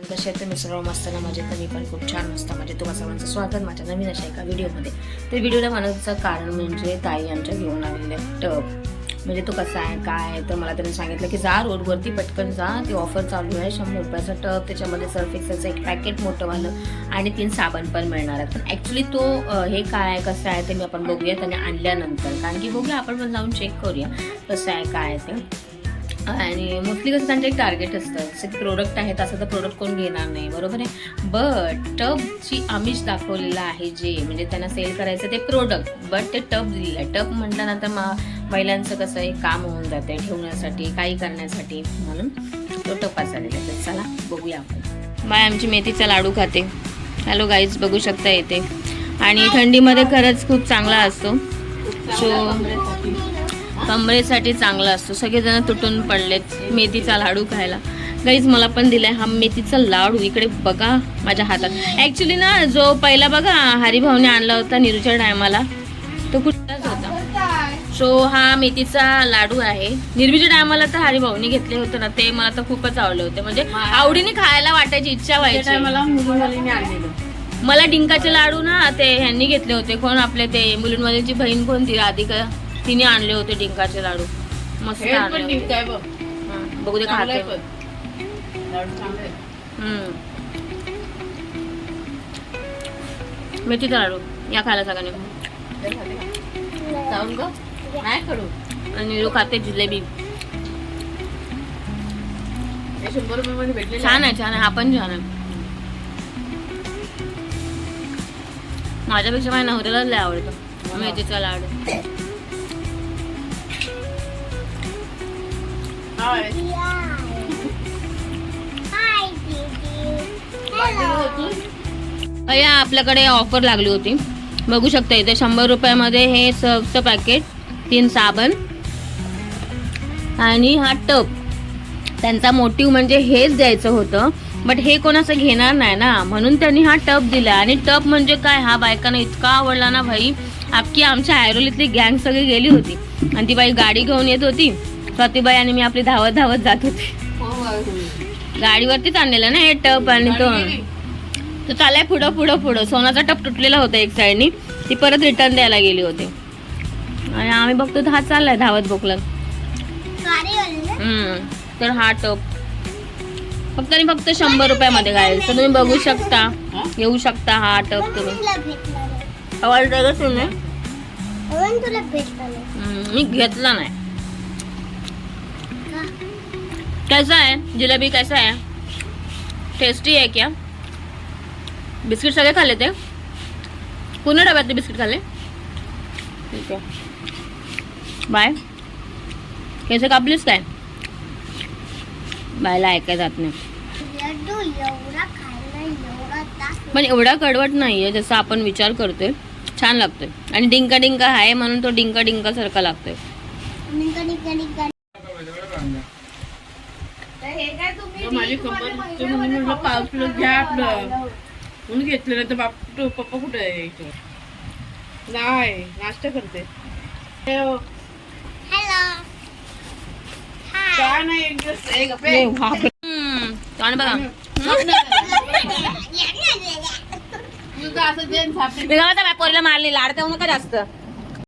पण कसे आहेत तुम्ही सर्व मस्त ना माझे तर मी पण खूप छान मस्त म्हणजे तुम्हा सर्वांचं स्वागत माझ्या नवीन अशा एका व्हिडिओमध्ये. तर व्हिडिओला म्हणायचं कारण म्हणजे ताई आमच्या घेऊन आलेले टब म्हणजे तो कसा आहे काय आहे तर मला त्यांनी सांगितलं की जा रोडवरती पटकन जा. ती ऑफर चालू आहे शंभर रुपयाचा टब त्याच्यामध्ये सर्फ एक्सेलचं एक पॅकेट मोठंवालं आणि तीन साबण पण मिळणार आहेत. पण ॲक्च्युली तो हे काय आहे कसं आहे ते मी आपण बघूया. त्याने आणल्यानंतर. कारण की बघूया आपण पण जाऊन चेक करूया. कसं आहे काय आहे ते. आणि मोस्टली कसं त्यांचं एक टार्गेट असतं. जसं प्रोडक्ट आहे तसं तर प्रोडक्ट कोण घेणार नाही बरोबर आहे? बट टबची आमिष दाखवलेलं आहे जे म्हणजे त्यांना सेल करायचं ते प्रोडक्ट बट ते टब दिलेलं आहे. टब म्हटल्यानंतर मा महिलांचं कसं आहे काम होऊन जाते ठेवण्यासाठी काही करण्यासाठी. म्हणून तो टप्पा झालेला आहे. चला बघूया आपण. माय आमची मेथीचा लाडू खाते. हॅलो गाईज बघू शकता येते. आणि थंडीमध्ये खरंच खूप चांगला असतो. सो कमरेसाठी चांगला असतो. सगळेजण तुटून पडलेत. मेथीचा लाडू खायला. गाईज मला पण दिलाय हा मेथीचा लाडू. इकडे बघा माझ्या हातात. ऍक्च्युली ना जो पहिला बघा हरिभाऊने आणला होता निरूच्या टायमाला तो कुठलाच होता. सो हा मेथीचा लाडू आहे. निर्मीच्या टायमाला तर हरिभाऊने घेतले होते ना ते मला तर खूपच आवडले होते. म्हणजे आवडीने खायला वाटायची इच्छा व्हायची. मला डिंकाचे लाडू ना ते ह्यांनी घेतले होते. कोण आपले ते मुलींमध्येची बहीण कोणती राधिका? तिने आणले होते डिंकाचे लाडू. मस्त आणले होते. बघ. हा, बघू दे खाते. हम्म. मेथीचा लाडू. या खायला सगळ्यांनी. जाऊन ग. नाही करू. आणि जो खाते जिलेबी. हे शंभर रुपये मध्ये भेटले छान आहे. छान आहे. हा पण छान आहे. माझ्यापेक्षा माझ्या नवऱ्याला लय आवडतं मेथीचा लाडू. या आपल्याकडे ऑफर लागली होती. बघू शकता इथे शंभर रुपयामध्ये हे सर्फचं पॅकेट तीन साबण आणि हा टप त्यांचा मोटिव्ह म्हणजे हेच द्यायचं होतं. बट हे कोण असं घेणार नाही ना? म्हणून त्यांनी हा टप दिला. आणि टप म्हणजे काय? हा बायकांना इतका आवडला ना भाई. अख्खी आमच्या ऐरोलीतली गँग सगळी गेली होती. आणि ती बाई गाडी घेऊन येत होती. स्वातीबाई आणि मी आपली धावत धावत जात होती. गाडीवरतीच आणलेलं ना हे टप आणि तो. तो चालाय पुढं पुढं पुढं. सोनाचा टप तुटलेला होता एक साईडनी ती परत रिटर्न द्यायला गेली होती. आणि आम्ही बघतो हा चाललाय धावत बोकला. तर हा टप. फक्त आणि फक्त शंभर रुपयामध्ये घालेल तर तुम्ही बघू शकता. घेऊ शकता हा टप तुम्ही. आवाज हम्म, मी घेतला नाही. कैसा है? जिलेबी कैसा है? टेस्टी है क्या? बिस्किट सगळे खाल्ले ते पूर्ण डब्यातले बिस्किट खाल्ले ठीक आहे बाय कैसे कापलीस काय बायला ऐकाय जात नाही पण एवढा कडवट नाहीये जसं आपण विचार करतोय छान लागतोय. आणि डिंका डिंका आहे म्हणून तो डिंका डिंका सारखा लागतोय. माझी कंबर म्हणून पाच किलो घ्या आपलं. म्हणून घेतलं नाही तर बाप तो पप्पा कुठे आहे इथं नाही नाश्ता करते. काय नाही एक दिवस एक बघा. पोरीला मारली लाड देऊ नका जास्त.